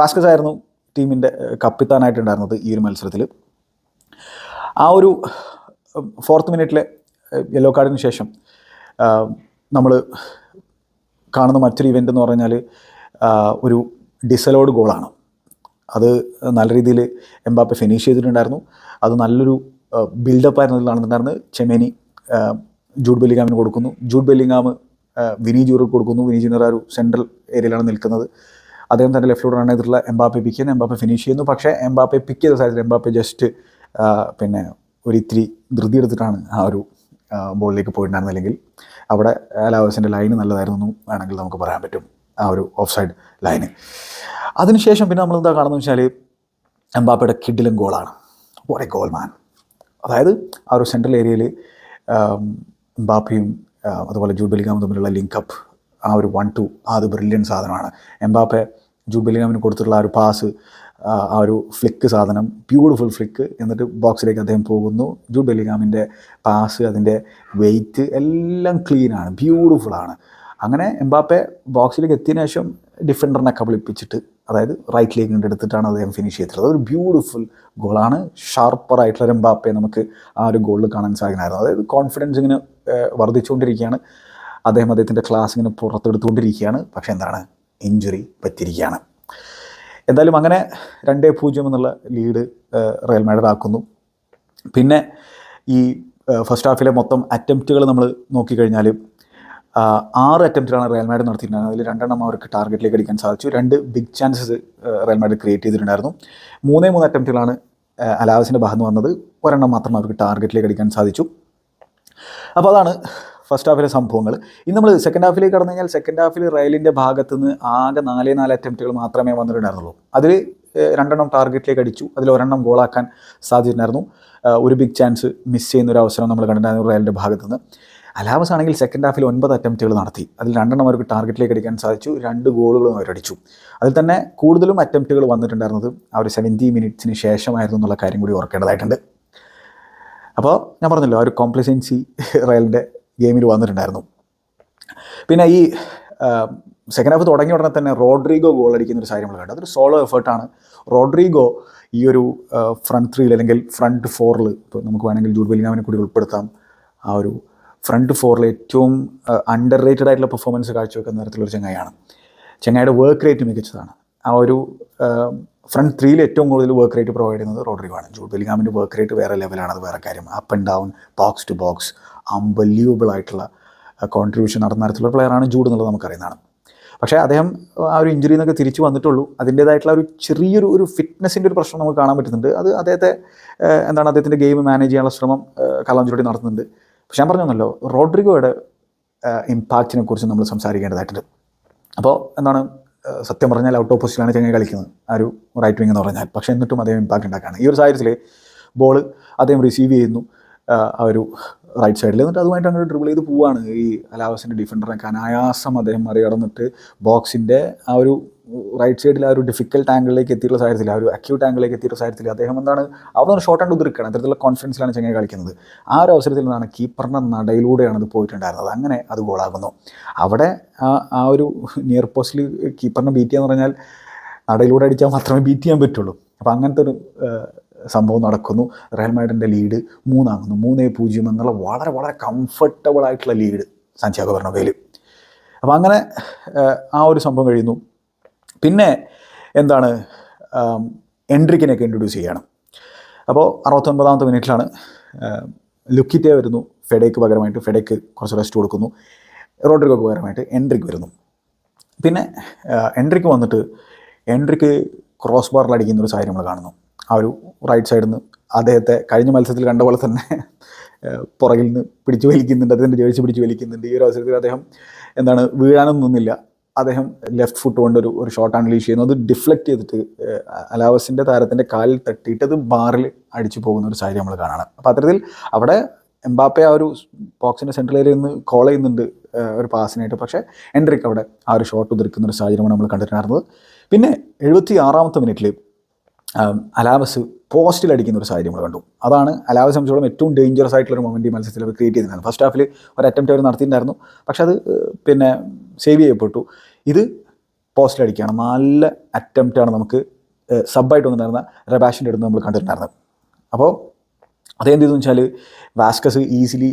വാസ്കസ് ആയിരുന്നു ടീമിന്റെ കപ്പിത്താനായിട്ടുണ്ടായിരുന്നത് ഈ ഒരു മത്സരത്തിൽ ആ ഒരു ഫോർത്ത് മിനിറ്റിലെ യെല്ലോ കാർഡിന് ശേഷം നമ്മൾ കാണുന്ന മറ്റൊരു ഇവന്റ് എന്ന് പറഞ്ഞാൽ ഒരു ഡിസലോഡ് ഗോളാണ് അത് നല്ല രീതിയിൽ എംബാപ്പെ ഫിനിഷ് ചെയ്തിട്ടുണ്ടായിരുന്നു. അത് നല്ലൊരു ബിൽഡപ്പ് ആയിരുന്നു നടന്നിട്ടുണ്ടായിരുന്നത്. ചെമേനി ജൂഡ് ബെല്ലിങ്ങാമിന് കൊടുക്കുന്നു. ജൂഡ് ബെല്ലിങ്ങാം ആ, വിനി ജൂറിൽ കൊടുക്കുന്നു. വിനി ജൂനിയർ ആ ഒരു സെൻട്രൽ ഏരിയയിലാണ് നിൽക്കുന്നത്. അദ്ദേഹം തന്നെ ലെഫ്റ്റിലൂടെ റൺ ചെയ്തിട്ടുള്ള എംബാപ്പെ പിക്ക് ചെയ്യുന്നു. എംബാപ്പെ ഫിനിഷ് ചെയ്യുന്നു. പക്ഷേ എംബാപ്പെ പിക്ക് ചെയ്ത സാഹചര്യം എംബാപ്പെ ജസ്റ്റ് പിന്നെ ഒരു ഇത്തിരി ധൃതി എടുത്തിട്ടാണ് ആ ഒരു ബോളിലേക്ക് പോയിട്ടുണ്ടായിരുന്നത്. അല്ലെങ്കിൽ അവിടെ ലാവേഴ്സിന്റെ ലൈന് നല്ലതായിരുന്നു വേണമെങ്കിൽ നമുക്ക് പറയാൻ പറ്റും ആ ഒരു ഓഫ് സൈഡ് ലൈന് അതിനുശേഷം പിന്നെ നമ്മൾ എന്താ കാണുന്നത് വെച്ചാൽ എംബാപ്പയുടെ കിഡിലും ഗോളാണ് ഒരേ ഗോൾ മാൻ അതായത് ആ ഒരു സെൻട്രൽ ഏരിയയിൽ എംബാപ്പയും അതുപോലെ ജൂഡ് ബെലിഗാമും തമ്മിലുള്ള ലിങ്കപ്പ് ആ ഒരു വൺ ടു ആ അത് ബ്രില്യൻ സാധനമാണ്. എംബാപ്പെ ജൂഡ് ബെലിഗാമിന് കൊടുത്തിട്ടുള്ള ആ ഒരു പാസ് ആ ഒരു ഫ്ലിക്ക് സാധനം ബ്യൂട്ടിഫുൾ ഫ്ലിക്ക് എന്നിട്ട് ബോക്സിലേക്ക് അദ്ദേഹം പോകുന്നു. ജൂ ബെലിഗാമിന്റെ പാസ് അതിന്റെ വെയിറ്റ് എല്ലാം ക്ലീനാണ് ബ്യൂട്ടിഫുള്ളാണ് അങ്ങനെ എംബാപ്പെ ബോക്സിലേക്ക് എത്തിയതിനു ശേഷം ഡിഫൻഡറിനെ കബളിപ്പിച്ചിട്ട് അതായത് കൊണ്ട് എടുത്തിട്ടാണ് അദ്ദേഹം ഫിനിഷ് ചെയ്തിട്ടുള്ളത്. അതൊരു ബ്യൂട്ടിഫുൾ ഗോളാണ് ഷാർപ്പറായിട്ടുള്ള എംബാപ്പയെ നമുക്ക് ആ ഒരു ഗോളിൽ കാണാൻ സാധിക്കണമായിരുന്നു അതായത് കോൺഫിഡൻസ് ഇങ്ങനെ വർദ്ധിച്ചുകൊണ്ടിരിക്കുകയാണ്. അദ്ദേഹം അദ്ദേഹത്തിന്റെ ക്ലാസ് ഇങ്ങനെ പുറത്തെടുത്തുകൊണ്ടിരിക്കുകയാണ്. പക്ഷേ എന്താണ്? ഇഞ്ചുറി പറ്റിയിരിക്കുകയാണ്. എന്തായാലും അങ്ങനെ രണ്ടേ പൂജ്യം എന്നുള്ള ലീഡ് റയൽ മാഡ്രിഡ് ആക്കുന്നു. പിന്നെ ഈ ഫസ്റ്റ് ഹാഫിലെ മൊത്തം അറ്റംപ്റ്റുകൾ നമ്മൾ നോക്കിക്കഴിഞ്ഞാൽ ആറ് അറ്റംപ്റ്റിലാണ് റയൽ മാഡ്രിഡ് നടത്തിയിട്ടുണ്ടായിരുന്നത്. അതിൽ രണ്ടെണ്ണം അവർക്ക് ടാർഗറ്റിലേക്ക് അടിക്കാൻ സാധിച്ചു. രണ്ട് big chances Real Madrid create ചെയ്തിട്ടുണ്ടായിരുന്നു. മൂന്നേ മൂന്ന് അറ്റംപ്റ്റുകളാണ് അലാവസിന്റെ ഭാഗത്ത് വന്നത്. ഒരെണ്ണം മാത്രം അവർക്ക് ടാർഗറ്റിലേക്ക് അടിക്കാൻ സാധിച്ചു. അപ്പോൾ അതാണ് ഫസ്റ്റ് ഹാഫിലെ സംഭവങ്ങൾ. ഇനി നമ്മൾ സെക്കൻഡ് ഹാഫിലേക്ക് കടന്നു കഴിഞ്ഞാൽ സെക്കൻഡ് ഹാഫിൽ റയലിന്റെ ഭാഗത്ത് നിന്ന് ആകെ നാലേ നാല് അറ്റംപ്റ്റുകൾ മാത്രമേ വന്നിട്ടുണ്ടായിരുന്നുള്ളൂ. അതിൽ രണ്ടെണ്ണം ടാർഗറ്റിലേക്ക് അടിച്ചു. അതിൽ ഒരെണ്ണം ഗോളാക്കാൻ സാധിച്ചിട്ടുണ്ടായിരുന്നു ഒരു ബിഗ് ചാൻസ് മിസ് ചെയ്യുന്ന ഒരു അവസരം നമ്മൾ കണ്ടിട്ടുണ്ടായിരുന്നു റയലിന്റെ ഭാഗത്ത് നിന്ന് അലാവസ് ആണെങ്കിൽ സെക്കൻഡ് ഹാഫിൽ ഒൻപത് അറ്റംപ്റ്റുകൾ നടത്തി. അതിൽ രണ്ടെണ്ണം അവർക്ക് ടാർഗറ്റിലേക്ക് അടിക്കാൻ സാധിച്ചു. രണ്ട് ഗോളുകളും അവരടിച്ചു അതിൽ തന്നെ കൂടുതലും അറ്റംപ്റ്റുകൾ വന്നിട്ടുണ്ടായിരുന്നത് ആ ഒരു സെവന്റി മിനിറ്റ്സിന് ശേഷമായിരുന്നു എന്നുള്ള കാര്യം കൂടി ഓർക്കേണ്ടതായിട്ടുണ്ട്. അപ്പോൾ ഞാൻ പറഞ്ഞല്ലോ ആ ഒരു കോംപ്ലസൻസി റയലിന്റെ ഗെയിമിൽ വന്നിട്ടുണ്ടായിരുന്നു. പിന്നെ ഈ സെക്കൻഡ് ഹാഫ് തുടങ്ങിയ ഉടനെ തന്നെ റോഡ്രിഗോ ഗോൾ അടിക്കുന്ന ഒരു നമ്മൾ കണ്ടു. അതൊരു സോളോ എഫേർട്ടാണ് റോഡ്രിഗോ ഈ ഒരു ഫ്രണ്ട് ത്രീയിൽ അല്ലെങ്കിൽ ഫ്രണ്ട് ഫോറിൽ ഇപ്പോൾ നമുക്ക് വേണമെങ്കിൽ ജൂഡ് ബെലിങ്ങാമിനെ കൂടി ഉൾപ്പെടുത്താം. ആ ഒരു ഫ്രണ്ട് ഫോറിൽ ഏറ്റവും അണ്ടർ റേറ്റഡ് ആയിട്ടുള്ള പെർഫോമൻസ് കാഴ്ചവെക്കുന്ന തരത്തിലൊരു ചങ്ങായിയാണ്. ചങ്ങായിയുടെ വർക്ക് റേറ്റ് മികച്ചതാണ്. ആ ഒരു ഫ്രണ്ട് ത്രീയിൽ ഏറ്റവും കൂടുതൽ വർക്ക് റേറ്റ് പ്രൊവൈഡ് ചെയ്യുന്നത് റോഡ്രിഗോ ആണ് ജൂഡ് ബെലിങ്ങാമിന്റെ വർക്ക് റേറ്റ് വേറെ ലെവലാണ് അത് വേറെ കാര്യം. Up and down box to box അമ്പല്യൂബിൾ ആയിട്ടുള്ള കോൺട്രിബ്യൂഷൻ നടന്ന തരത്തിലുള്ള പ്ലെയറാണ് ജൂഡ് എന്നുള്ളത് നമുക്കറിയുന്നതാണ്. പക്ഷേ അദ്ദേഹം ആ ഒരു ഇഞ്ചുറി എന്നൊക്കെ തിരിച്ചു വന്നിട്ടുള്ളൂ. അതിന്റേതായിട്ടുള്ള ഒരു ചെറിയൊരു ഒരു ഫിറ്റ്നസിന്റെ ഒരു പ്രശ്നം നമുക്ക് കാണാൻ പറ്റുന്നുണ്ട്. അത് അദ്ദേഹത്തെ എന്താണ് അദ്ദേഹത്തിന്റെ ഗെയിം മാനേജ് ചെയ്യാനുള്ള ശ്രമം കലാഞ്ചുരുട്ടി നടത്തുന്നുണ്ട്. പക്ഷെ ഞാൻ പറഞ്ഞല്ലോ റോഡ്രിഗോയുടെ ഇമ്പാക്റ്റിനെ കുറിച്ച് നമ്മൾ സംസാരിക്കേണ്ടതായിട്ടുണ്ട്. അപ്പോൾ എന്താണ് സത്യം പറഞ്ഞാൽ ഔട്ട് ഓഫ് ചെങ്ങൈ കളിക്കുന്നത്. ആ ഒരു റൈറ്റ് വിങ് എന്ന് പറഞ്ഞാൽ. പക്ഷേ എന്നിട്ടും അദ്ദേഹം ഇമ്പാക്റ്റ് ഉണ്ടാക്കുകയാണ്. ഈ ഒരു സാഹചര്യത്തിൽ ബോൾ അദ്ദേഹം റിസീവ് ചെയ്യുന്നു. ആ ഒരു റൈറ്റ് സൈഡിൽ എന്നിട്ട് അതുമായിട്ട് അങ്ങോട്ട് ഡ്രിബിൾ ചെയ്ത് പോവാണ്. ഈ അലാവസിന്റെ ഡിഫൻഡറിനൊക്കെ അനായാസം അദ്ദേഹം മറികടന്നിട്ട് ബോക്സിന്റെ ആ ഒരു റൈറ്റ് സൈഡിൽ ആ ഒരു ഡിഫിക്കൽട്ട് ആംഗിളിലേക്ക് എത്തിയിട്ടുള്ള സാഹചര്യത്തിൽ ആ ഒരു അക്യൂട്ട് ആംഗിളിലേക്ക് എത്തിയിട്ടുള്ള സാഹചര്യത്തിൽ അദ്ദേഹം എന്താണ് അവിടെ ഷോർട്ട് ആൻഡ് ഉതിർക്കുകയാണ്. അത്തരത്തിലുള്ള കോൺഫിഡൻസിലാണ് ചെങ്ങനെ കളിക്കുന്നത്. ആ ഒരു അവസരത്തിൽ നിന്നാണ് കീപ്പറിന്റെ നടയിലൂടെയാണ് അത് പോയിട്ടുണ്ടായിരുന്നത്. അങ്ങനെ അത് ഗോളാകുന്നു അവിടെ ആ ആ ഒരു നിയർ പോസ്റ്റിൽ കീപ്പറിനെ ബീറ്റ് ചെയ്യാന്ന് പറഞ്ഞാൽ നടയിലൂടെ അടിച്ചാൽ മാത്രമേ ബീറ്റ് ചെയ്യാൻ പറ്റുള്ളൂ. അപ്പോൾ അങ്ങനത്തെ ഒരു സംഭവം നടക്കുന്നു. റയൽ മാഡിന്റെ ലീഡ് മൂന്നാകുന്നു. മൂന്നേ പൂജ്യം എന്നുള്ള വളരെ വളരെ കംഫർട്ടബിൾ ആയിട്ടുള്ള ലീഡ് സാന്റിയാഗോ ബെർണബേയിൽ അപ്പോൾ അങ്ങനെ ആ ഒരു സംഭവം കഴിയുന്നു. പിന്നെ എന്താണ് എൻട്രിക്കിനെയൊക്കെ ഇൻട്രൊഡ്യൂസ് ചെയ്യണം. അപ്പോൾ അറുപത്തൊൻപതാമത്തെ മിനിറ്റിലാണ് ലുക്കിറ്റേ വരുന്നു ഫെഡേക്ക് പകരമായിട്ട് ഫെഡേക്ക് കുറച്ച് റെസ്റ്റ് കൊടുക്കുന്നു റോഡ്രിഗോക്ക് പകരമായിട്ട് എൻട്രിക്ക് വരുന്നു. പിന്നെ എൻട്രിക്ക് വന്നിട്ട് എൻട്രിക്ക് ക്രോസ് ബാറിൽ അടിക്കുന്ന ഒരു സാഹചര്യം നമ്മൾ കാണുന്നു. ആ ഒരു റൈറ്റ് സൈഡിൽ നിന്ന് അദ്ദേഹത്തെ കഴിഞ്ഞ മത്സരത്തിൽ കണ്ട പോലെ തന്നെ പുറകിൽ നിന്ന് പിടിച്ചു വലിക്കുന്നുണ്ട് അദ്ദേഹത്തിന്റെ ജേഴ്സി പിടിച്ച് വലിക്കുന്നുണ്ട്. ഈ ഒരു അവസരത്തിൽ അദ്ദേഹം എന്താണ് വീഴാനൊന്നും നിന്നില്ല. അദ്ദേഹം ലെഫ്റ്റ് ഫുട്ട് കൊണ്ട് ഒരു ഒരു ഷോട്ട് ലീഷ് ചെയ്യുന്നത് അത് ഡിഫ്ലക്റ്റ് ചെയ്തിട്ട് അലാവസിന്റെ താരത്തിന്റെ കാലിൽ തട്ടിയിട്ട് അത് ബാറിൽ അടിച്ചു പോകുന്ന ഒരു സാഹചര്യം നമ്മൾ കാണാണ്. അപ്പോൾ അത്തരത്തിൽ അവിടെ എംബാപ്പെ ആ ഒരു ബോക്സിന്റെ സെൻട്രൽ ഏരിയയിൽ നിന്ന് കോൾ ചെയ്യുന്നുണ്ട് ഒരു പാസിനായിട്ട് പക്ഷേ എൻട്രിക്ക് അവിടെ ആ ഒരു ഷോട്ട് ഉതിർക്കുന്ന ഒരു സാഹചര്യമാണ് നമ്മൾ കണ്ടിട്ടുണ്ടായിരുന്നത്. പിന്നെ എഴുപത്തി ആറാമത്തെ മിനിറ്റിൽ അലാവസ് പോസ്റ്റിൽ അടിക്കുന്ന ഒരു സാഹചര്യം നമ്മൾ കണ്ടു. അതാണ് അലാവെ സംബന്ധിച്ചോളം ഏറ്റവും ഡേഞ്ചറസ് ആയിട്ടുള്ള ഒരു മൊമെന്റ് മത്സരത്തിൽ അവർ ക്രിയേറ്റ് ചെയ്തിട്ടുണ്ടായിരുന്നു ഫസ്റ്റ് ഹാഫിൽ ഒരു അറ്റംപ്റ്റ് അവർ നടത്തിയിട്ടുണ്ടായിരുന്നു. പക്ഷെ അത് പിന്നെ സേവ് ചെയ്യപ്പെട്ടു. ഇത് പോസ്റ്റിൽ അടിക്കുകയാണ്. നല്ല അറ്റംപ്റ്റാണ് നമുക്ക് സബായിട്ട് വന്നിട്ടുണ്ടായിരുന്ന റബാഷിന്റെ അടുത്ത് നമ്മൾ കണ്ടിട്ടുണ്ടായിരുന്നത്. അപ്പോൾ അതെന്ത് ചെയ്തെന്ന് വെച്ചാൽ വാസ്കസ് ഈസിലി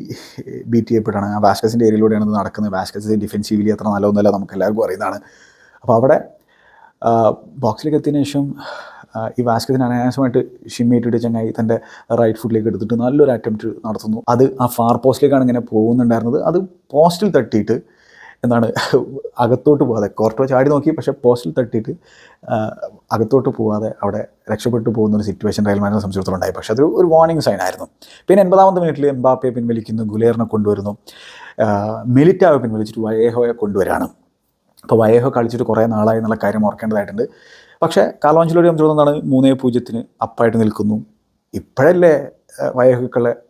ബീറ്റ് ചെയ്യപ്പെട്ടാണ്. ആ വാസ്കസിന്റെ ഏരിയയിലൂടെയാണ് ഇത് നടക്കുന്നത്. വാസ്കസ് ഡിഫെൻസീവ്ലി അത്ര നല്ലതൊന്നുമല്ല നമുക്ക് എല്ലാവർക്കും അറിയുന്നതാണ്. അപ്പോൾ അവിടെ ബോക്സിലേക്ക് എത്തിയതിനു ശേഷം ഈ വാസ്കത്തിന് അനായാസമായിട്ട് ഷിമ്മേറ്റിട്ട് ചങ്ങായി തന്റെ റൈറ്റ് ഫുഡിലേക്ക് എടുത്തിട്ട് നല്ലൊരു അറ്റംപ്റ്റ് നടത്തുന്നു. അത് ആ ഫാർ പോസ്റ്റിലേക്കാണ് ഇങ്ങനെ പോകുന്നുണ്ടായിരുന്നത്. അത് പോസ്റ്റിൽ തട്ടിയിട്ട് എന്താണ് അകത്തോട്ട് പോകാതെ കോർട്ടോ ചാടി നോക്കി പക്ഷേ പോസ്റ്റിൽ തട്ടിയിട്ട് അകത്തോട്ട് പോകാതെ അവിടെ രക്ഷപ്പെട്ടു പോകുന്ന ഒരു സിറ്റുവേഷൻ റയൽ മാഡിനെ സംബന്ധിച്ചിടത്തോളം ഉണ്ടായി. പക്ഷേ അതൊരു ഒരു വാർണിംഗ് സൈൻ ആയിരുന്നു. പിന്നെ എൺപതാമത്തെ മിനിറ്റിൽ എംബാപ്പയെ പിൻവലിക്കുന്നു ഗുലേറിനെ കൊണ്ടുവരുന്നു. മെലിറ്റാവെ പിൻവലിച്ചിട്ട് വയേഹോയെ കൊണ്ടുവരാണ്. അപ്പോൾ വയേഹോ കളിച്ചിട്ട് കുറേ നാളായി എന്നുള്ള കാര്യം ഓർക്കേണ്ടതായിട്ടുണ്ട്. പക്ഷേ കാലോഞ്ചലോടി സംബന്ധിച്ചിടത്തോളം മൂന്നേ പൂജ്യത്തിന് അപ്പായിട്ട് നിൽക്കുന്നു. ഇപ്പോഴല്ലേ ആ,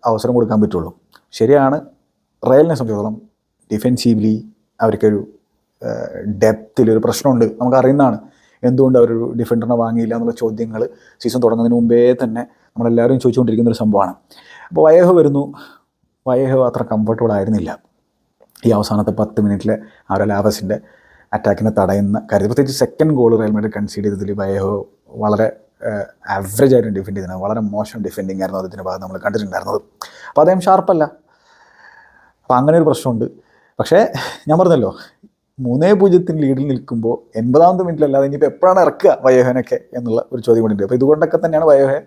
അവസരം കൊടുക്കാൻ പറ്റുള്ളൂ. ശരിയാണ് റയലിനെ സംബന്ധിച്ചിടത്തോളം ഡിഫെൻസീവ്ലി അവർക്കൊരു ഡെപ്തിൽ ഒരു പ്രശ്നമുണ്ട്. നമുക്കറിയുന്നതാണ് എന്തുകൊണ്ട് അവരൊരു ഡിഫൻഡറിനെ വാങ്ങിയില്ല എന്നുള്ള ചോദ്യങ്ങൾ സീസൺ തുടങ്ങുന്നതിന് മുമ്പേ തന്നെ നമ്മളെല്ലാവരും ചോദിച്ചുകൊണ്ടിരിക്കുന്ന ഒരു സംഭവമാണ്. അപ്പോൾ വയേഹോ വരുന്നു. വയേഹോ അത്ര കംഫർട്ടബിൾ ആയിരുന്നില്ല. ഈ അവസാനത്തെ പത്ത് മിനിറ്റിലെ ആ ലാവസിന്റെ അറ്റാക്കിനെ തടയുന്ന കാര്യം പ്രത്യേകിച്ച് സെക്കൻഡ് ഗോൾ റയൽ കൺസീഡ് ചെയ്തതിൽ ബയഹോ വളരെ ആവറേജ് ആയിട്ട് ഡിഫെൻഡ് ചെയ്തത്. വളരെ മോശം ഡിഫെൻഡിങ് ആയിരുന്നു അതിന്റെ ഭാഗം നമ്മൾ കണ്ടിട്ടുണ്ടായിരുന്നത്. അപ്പോൾ അദ്ദേഹം ഷാർപ്പല്ല അപ്പോൾ അങ്ങനെ ഒരു പ്രശ്നമുണ്ട്. പക്ഷേ ഞാൻ പറഞ്ഞല്ലോ മൂന്നേ പൂജ്യത്തിന് ലീഡിൽ നിൽക്കുമ്പോൾ എൺപതാമത്തെ മിനിറ്റിലല്ലാതെ ഇനിയിപ്പോൾ എപ്പോഴാണ് ഇറക്കുക വയോഹനൊക്കെ എന്നുള്ള ഒരു ചോദ്യം കൂടി ഉണ്ട് അപ്പോൾ ഇതുകൊണ്ടൊക്കെ തന്നെയാണ് വയോഹെ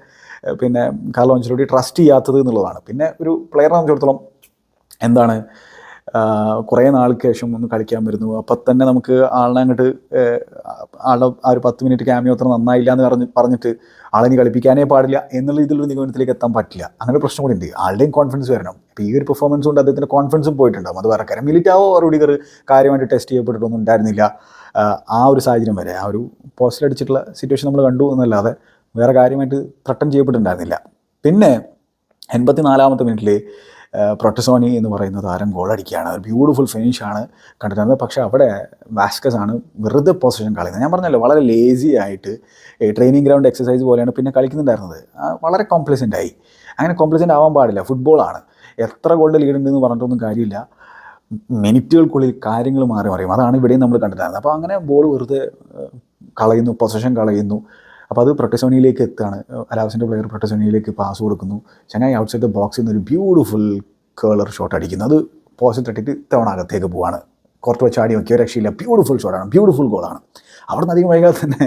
പിന്നെ കാർലോ അഞ്ചലോടി ട്രസ്റ്റ് ചെയ്യാത്തത് എന്നുള്ളതാണ്. പിന്നെ ഒരു പ്ലെയറിനെ സംബന്ധിച്ചിടത്തോളം എന്താണ് കുറേ നാൾക്ക് ശേഷം ഒന്ന് കളിക്കാൻ വരുന്നു. അപ്പം തന്നെ നമുക്ക് ആളിനെ അങ്ങോട്ട് ആളുടെ ആ ഒരു പത്ത് മിനിറ്റ് ക്യാമിയോ അത്ര നന്നായില്ല എന്ന് പറഞ്ഞ് പറഞ്ഞിട്ട് ആളെ ഇനി കളിപ്പിക്കാനേ പാടില്ല എന്നുള്ള ഇതിലൊരു നിഗമനത്തിലേക്ക് എത്താൻ പറ്റില്ല. അങ്ങനെ പ്രശ്നം കൂടി ഉണ്ട്. ആളുടെയും കോൺഫിഡൻസ് വരണം. ഇപ്പോൾ ഈ ഒരു പെർഫോമൻസ് കൊണ്ട് അദ്ദേഹത്തിന്റെ കോൺഫിഡൻസും പോയിട്ടുണ്ടാവും. അത് വേറെ കാര്യം. മിലിറ്റാവോ റുഡിഗർ കാര്യമായിട്ട് ടെസ്റ്റ് ചെയ്യപ്പെട്ടിട്ടൊന്നും ഉണ്ടായിരുന്നില്ല. ആ ഒരു സാഹചര്യം വരെ ആ ഒരു പോസ്റ്റിൽ അടിച്ചിട്ടുള്ള സിറ്റുവേഷൻ നമ്മൾ കണ്ടു എന്നല്ലാതെ വേറെ കാര്യമായിട്ട് ത്രട്ടൻ ചെയ്യപ്പെട്ടിട്ടുണ്ടായിരുന്നില്ല. പിന്നെ എൺപത്തി നാലാമത്തെ മിനിറ്റിൽ പ്രൊട്ടസോണി എന്ന് പറയുന്ന താരം ഗോളടിക്കുകയാണ് ഒരു ബ്യൂട്ടിഫുൾ ഫിനിഷാണ് കണ്ടിരുന്നത് പക്ഷേ അവിടെ വാസ്കസ് ആണ് വെറുതെ പൊസിഷൻ കളിക്കുന്നത് ഞാൻ പറഞ്ഞല്ലോ വളരെ ലേസി ആയിട്ട് ട്രെയിനിങ് ഗ്രൗണ്ട് എക്സസൈസ് പോലെയാണ് പിന്നെ കളിക്കുന്നുണ്ടായിരുന്നത്. വളരെ കോംപ്ലിസന്റ് ആയി. അങ്ങനെ കോംപ്ലിസന്റ് ആവാൻ പാടില്ല. ഫുട്ബോളാണ് എത്ര ഗോളിന്റെ ലീഡുണ്ടെന്ന് പറഞ്ഞിട്ടൊന്നും കാര്യമില്ല. മിനിറ്റുകൾക്കുള്ളിൽ കാര്യങ്ങൾ മാറി മറിയും. അതാണ് ഇവിടെയും നമ്മൾ കണ്ടിട്ടുണ്ടായിരുന്നത്. അപ്പോൾ അങ്ങനെ ബോൾ വെറുതെ കളയുന്നു പൊസിഷൻ കളയുന്നു. അപ്പോൾ അത് പ്രൊട്ടസോണിയിലേക്ക് എത്തുകയാണ്. അലാവസിന്റെ പ്ലെയർ പ്രൊട്ടസോണിയിലേക്ക് പാസ് കൊടുക്കുന്നു. ചങ്ങായി ഔട്ട്സൈഡ് ദ ബോക്സിൽ നിന്ന് ഒരു ബ്യൂട്ടിഫുൾ കേളർ ഷോട്ട് അടിക്കുന്നു. അത് പോസ്റ്റ് തട്ടിട്ട് ഇത്തവണ അകത്തേക്ക് പോവാണ്. കുറച്ച് വെച്ച് ആടി നോക്കിയ രക്ഷയില്ല. ബ്യൂട്ടിഫുൾ ഷോട്ടാണ് ബ്യൂട്ടിഫുൾ ഗോളാണ് അവിടെ നിന്ന് അധികം വൈകാതെ തന്നെ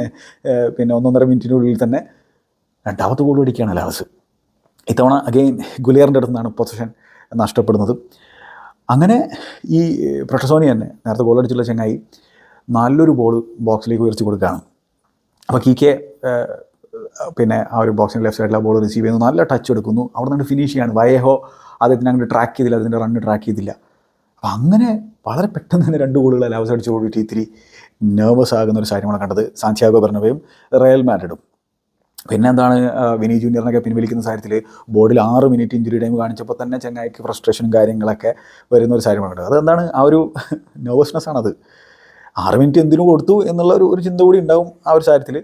പിന്നെ ഒന്നൊന്നര മിനിറ്റിനുള്ളിൽ തന്നെ രണ്ടാമത്തെ ഗോൾ അടിക്കുകയാണ് അലാവസ്. ഇത്തവണ അഗെയിൻ ഗുലിയറിന്റെ അടുത്ത് നിന്നാണ് പൊസിഷൻ നഷ്ടപ്പെടുന്നത്. അങ്ങനെ ഈ പ്രൊട്ടസോണി തന്നെ നേരത്തെ ഗോൾ അടിച്ചുള്ള ചെങ്ങായി നല്ലൊരു ബോൾ ബോക്സിലേക്ക് ഉയർത്തി കൊടുക്കുകയാണ്. അപ്പോൾ കി കെ പിന്നെ ആ ഒരു ബോക്സിന്റെ ലെഫ്റ്റ് സൈഡിൽ ആ ബോൾ റിസീവ് ചെയ്യുന്നു. നല്ല ടച്ച് എടുക്കുന്നു. അവിടെ നിന്ന് ഫിനിഷ് ചെയ്യാണ്. വയേഹോ അദ്ദേഹത്തിന് അങ്ങോട്ട് ട്രാക്ക് ചെയ്തില്ല. അതിന്റെ റണ്ണ് ട്രാക്ക് ചെയ്തില്ല. അപ്പോൾ അങ്ങനെ വളരെ പെട്ടെന്ന് തന്നെ രണ്ട് ഗോളുകൾ അലാവസ് അടിച്ച് കൂടിയിട്ട് ഇത്തിരി നെർവസ് ആകുന്ന ഒരു കാര്യമാണ് കണ്ടത്. സാന്ത്യാഗോ ബെർണബയും റയൽ മാഡ്രിഡും പിന്നെ എന്താണ് വിനി ജൂനിയറിനൊക്കെ പിൻവലിക്കുന്ന കാര്യത്തിൽ ബോർഡിൽ ആറ് മിനിറ്റ് ഇഞ്ചുറി ടൈം കാണിച്ചപ്പോൾ തന്നെ ചെങ്ങായിക്ക് ഫ്രസ്ട്രേഷനും കാര്യങ്ങളൊക്കെ വരുന്ന ഒരു കാര്യമാണ് അതെന്താണ്? ആ ഒരു നെർവസ്നെസ് ആണത്. ആറ് മിനിറ്റ് എന്തിനു കൊടുത്തു എന്നുള്ള ഒരു ഒരു ചിന്ത കൂടി ഉണ്ടാവും ആ ഒരു കാര്യത്തിൽ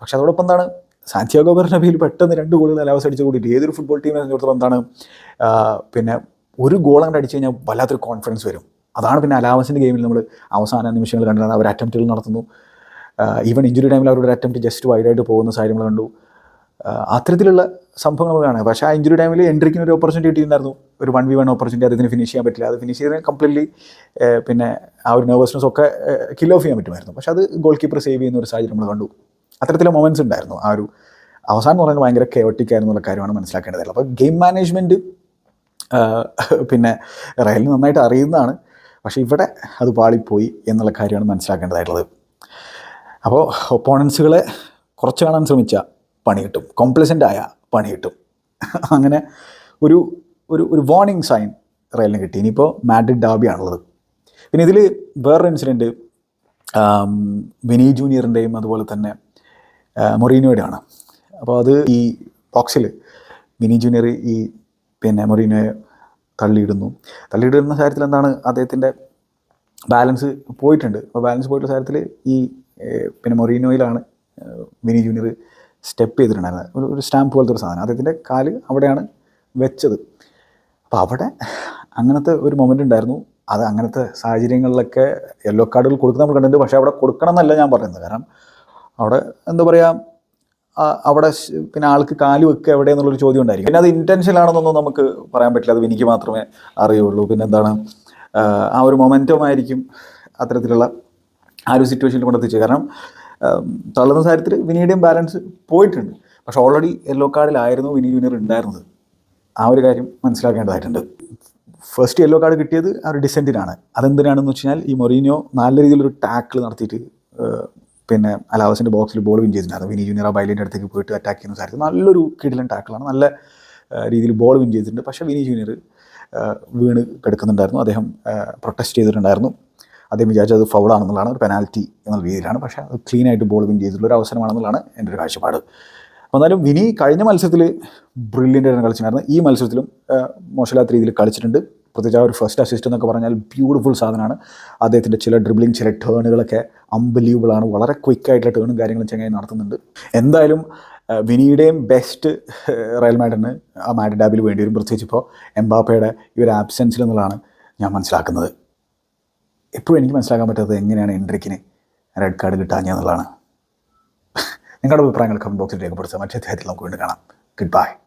പക്ഷെ അതോടൊപ്പം എന്താണ്? സാന്റിയാഗോ ബെർണബിയിൽ പെട്ടെന്ന് രണ്ട് ഗോളുകൾ അലാവസ് അടിച്ച് കൂടിയിട്ട് ഏതൊരു ഫുട്ബോൾ ടീമിനെ സംബന്ധിച്ചിടത്തോളം എന്താണ്? പിന്നെ ഒരു ഗോൾ അങ്ങോട്ട് അടിച്ചു കഴിഞ്ഞാൽ വല്ലാത്തൊരു കോൺഫിഡൻസ് വരും. അതാണ് പിന്നെ അലാവസിന്റെ ഗെയിമിൽ നമ്മൾ അവസാന നിമിഷങ്ങൾ കണ്ടത് അവർ അറ്റംപ്റ്റുകൾ നടത്തുന്നു. ഈവൻ ഇഞ്ചുറി ടൈമിൽ അവരുടെ അറ്റംപ്റ്റ് ജസ്റ്റ് വൈഡായിട്ട് പോകുന്ന കാര്യങ്ങൾ കണ്ടു. അത്തരത്തിലുള്ള സംഭവങ്ങൾ പക്ഷേ ആ ഇഞ്ചുറി ടൈമിൽ എൻട്രിക്കിന് ഒരു ഓപ്പർച്യൂണിറ്റി കിട്ടിയിട്ടുണ്ടായിരുന്നു. ഒരു വൺ വി വൺ ഓപ്പർച്യൂണിറ്റി അദ്ദേഹത്തിന് ഫിനിഷ് ചെയ്യാൻ പറ്റില്ല. അത് ഫിനിഷ് ചെയ്തതിന് കംപ്ലീറ്റ്ലി പിന്നെ ആ ഒരു നെർവസ്നെസ് ഒക്കെ കിൽ ഓഫ് ചെയ്യാൻ പറ്റുമായിരുന്നു. പക്ഷേ അത് ഗോൾ കീപ്പർ സേവ് ചെയ്യുന്ന ഒരു സാഹചര്യം നമ്മൾ കണ്ടു. അത്തരത്തിലുള്ള മൊമെന്റ്സ് ഉണ്ടായിരുന്നു. ആ ഒരു അവസാനം എന്ന് പറയുന്നത് ഭയങ്കര കെയോട്ടിക് എന്നുള്ള കാര്യമാണ് മനസ്സിലാക്കേണ്ടത്. അപ്പോൾ ഗെയിം മാനേജ്മെന്റ് പിന്നെ റയലിന് നന്നായിട്ട് അറിയുന്നതാണ്. പക്ഷേ ഇവിടെ അത് പാളിപ്പോയി എന്നുള്ള കാര്യമാണ് മനസ്സിലാക്കേണ്ടതായിട്ടുള്ളത്. അപ്പോൾ ഒപ്പോണൻസുകളെ കുറച്ച് കാണാൻ ശ്രമിച്ച പണി കിട്ടും കോംപ്ലസന്റ് ആയ പണി കിട്ടും അങ്ങനെ ഒരു ഒരു ഒരു വാർണിംഗ് സൈൻ റയലിന് കിട്ടി. ഇനിയിപ്പോൾ മാഡ്രിഡ് ഡാബിയാണുള്ളത് പിന്നെ ഇതിൽ വേറൊരു ഇൻസിഡന്റ് വിനി ജൂനിയറിന്റെയും അതുപോലെ തന്നെ മൊറീനോയുടെ ആണ് അപ്പോൾ അത് ഈ ബോക്സിൽ വിനി ജൂനിയർ ഈ പിന്നെ മൊറീനോയെ തള്ളിയിടുന്നു. തള്ളിയിടുന്ന കാര്യത്തിൽ എന്താണ് അദ്ദേഹത്തിന്റെ ബാലൻസ് പോയിട്ടുണ്ട്. അപ്പോൾ ബാലൻസ് പോയിട്ടുള്ള കാര്യത്തിൽ ഈ പിന്നെ മൊറീനോയിലാണ് വിനി ജൂനിയർ സ്റ്റെപ്പ് ചെയ്തിട്ടുണ്ടായിരുന്നത്. ഒരു സ്റ്റാമ്പ് പോലത്തെ ഒരു സാധനം. അദ്ദേഹത്തിന്റെ കാൽ അവിടെയാണ് വെച്ചത്. അപ്പോൾ അവിടെ അങ്ങനത്തെ ഒരു മൊമെന്റ് ഉണ്ടായിരുന്നു. അത് അങ്ങനത്തെ സാഹചര്യങ്ങളിലൊക്കെ യെല്ലോ കാർഡുകൾ കൊടുക്കുന്ന നമ്മൾ കണ്ടിട്ടുണ്ട്. പക്ഷേ അവിടെ കൊടുക്കണം എന്നല്ല ഞാൻ പറയുന്നത്. കാരണം അവിടെ എന്താ പറയുക അവിടെ പിന്നെ ആൾക്ക് കാൽ വെക്കുക എവിടെ എന്നുള്ളൊരു ചോദ്യം ഉണ്ടായിരിക്കും. പിന്നെ അത് ഇന്റൻഷൻ ആണെന്നൊന്നും നമുക്ക് പറയാൻ പറ്റില്ല. അത് എനിക്ക് മാത്രമേ അറിയുള്ളൂ. പിന്നെ എന്താണ് ആ, ഒരു മൊമെന്റം ആയിരിക്കും അത്തരത്തിലുള്ള ആ ഒരു സിറ്റുവേഷനിൽ കൊണ്ടെത്തിച്ചത്. കാരണം തള്ളുന്ന കാര്യത്തിൽ വിനീഡിയം ബാലൻസ് പോയിട്ടുണ്ട്. പക്ഷെ ഓൾറെഡി യെല്ലോ കാർഡിലായിരുന്നു വിനി ജൂനിയർ ഉണ്ടായിരുന്നത്. ആ ഒരു കാര്യം മനസ്സിലാക്കേണ്ടതായിട്ടുണ്ട്. ഫസ്റ്റ് യെല്ലോ കാർഡ് കിട്ടിയത് ആ ഒരു ഡിസെന്റിനാണ് അതെന്തിനാണെന്ന് വെച്ച് കഴിഞ്ഞാൽ ഈ മൊറീനിയോ നല്ല രീതിയിലൊരു ടാക്കിൾ നടത്തിയിട്ട് പിന്നെ അലാവസിന്റെ ബോക്സിൽ ബോൾ വിൻ ചെയ്തിട്ടുണ്ടായിരുന്നു വിനി ജൂനിയർ ആ ബൈലിന്റെ അടുത്തേക്ക് പോയിട്ട് അറ്റാക്ക് ചെയ്യുന്ന സാഹചര്യത്തിൽ നല്ലൊരു കിടിലൻ ടാക്കിളാണ് നല്ല രീതിയിൽ ബോൾ വിൻ ചെയ്തിട്ടുണ്ട്. പക്ഷേ വിനി ജൂനിയർ വീണ് കിടക്കുന്നുണ്ടായിരുന്നു. അദ്ദേഹം പ്രൊട്ടസ്റ്റ് ചെയ്തിട്ടുണ്ടായിരുന്നു. അദ്ദേഹം വിചാരിച്ചത് അത് ഫൗളാണെന്നുള്ളതാണ് ഒരു പെനാൽറ്റി എന്നുള്ള രീതിയിലാണ്. പക്ഷേ അത് ക്ലീനായിട്ട് ബോൾ വിൻ ചെയ്തിട്ടുള്ള ഒരു അവസരമാണെന്നുള്ളതാണ് എന്റെ ഒരു കാഴ്ചപ്പാട്. എന്നാലും വിനി കഴിഞ്ഞ മത്സരത്തിൽ ബ്രില്യന്റ് ആയിട്ട് കളിച്ചിട്ടുണ്ടായിരുന്നു ഈ മത്സരത്തിലും മോശമില്ലാത്ത രീതിയിൽ കളിച്ചിട്ടുണ്ട്. പ്രത്യേകിച്ച് ആ ഒരു ഫസ്റ്റ് അസിസ്റ്റ് എന്നൊക്കെ പറഞ്ഞാൽ ബ്യൂട്ടിഫുൾ സാധനമാണ്. അദ്ദേഹത്തിന്റെ ചില ഡ്രിബ്ലിംഗ് ചില ടേണുകളൊക്കെ അൺബിലീവബിൾ ആണ്. വളരെ ക്വിക്കായിട്ടുള്ള ടേണും കാര്യങ്ങളും ചങ്ങായി നടത്തുന്നുണ്ട്. എന്തായാലും വിനിയുടെയും ബെസ്റ്റ് റയൽ മാഡിന് ആ മാഡ് ഡാബിൽ വേണ്ടി വരും. പ്രത്യേകിച്ച് ഇപ്പോൾ എംബാപ്പയുടെ ഈ ഒരു ആബ്സെൻസിൽ എന്നുള്ളതാണ് ഞാൻ മനസ്സിലാക്കുന്നത്. എപ്പോഴും എനിക്ക് മനസ്സിലാക്കാൻ പറ്റാത്തത് എങ്ങനെയാണ് എൻട്രിക്കിന് റെഡ് കാർഡ് കിട്ടാഞ്ഞെന്നുള്ളതാണ് നിങ്ങളുടെ അഭിപ്രായങ്ങൾ കമന്റ് ബോക്സിൽ രേഖപ്പെടുത്തുക. മറ്റേ അധ്യായത്തിൽ നമുക്ക് വീണ്ടും കാണാം. Good bye